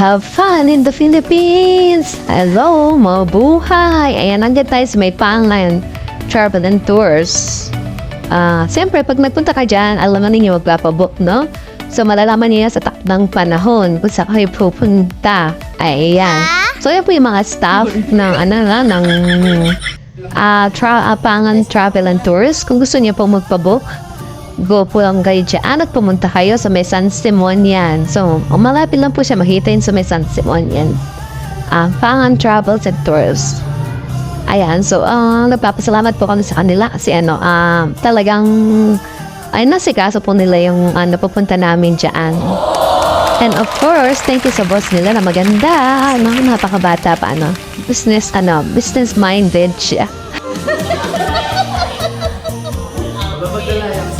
Have fun in the Philippines! Hello, mabuhay! Ayan, nandiyan tayo sa may pangan travel and tours. Ah, siyempre, pag nagpunta ka dyan, alam na ninyo magpapabook, no? So, malalaman niya sa takdang panahon kung saan kayo pupunta. Ayan. So, yan po yung mga staff ng, ano na, ng ah tra- ah, Pangan Travel and Tours. Kung gusto niyo po magpabook, go po lang kayo dyan at pumunta kayo sa may San Simon yan. So, malapit lang po siya makita yun sa may San Simon yan. Ah, Pangan Travels and Tours. Ayan, so uh, nagpapasalamat po kami sa kanila kasi ano, ah, talagang ay nasikaso po nila yung uh, napupunta namin dyan. And of course, thank you sa boss nila na maganda. Ano, napakabata pa, ano. Business, ano, business-minded siya.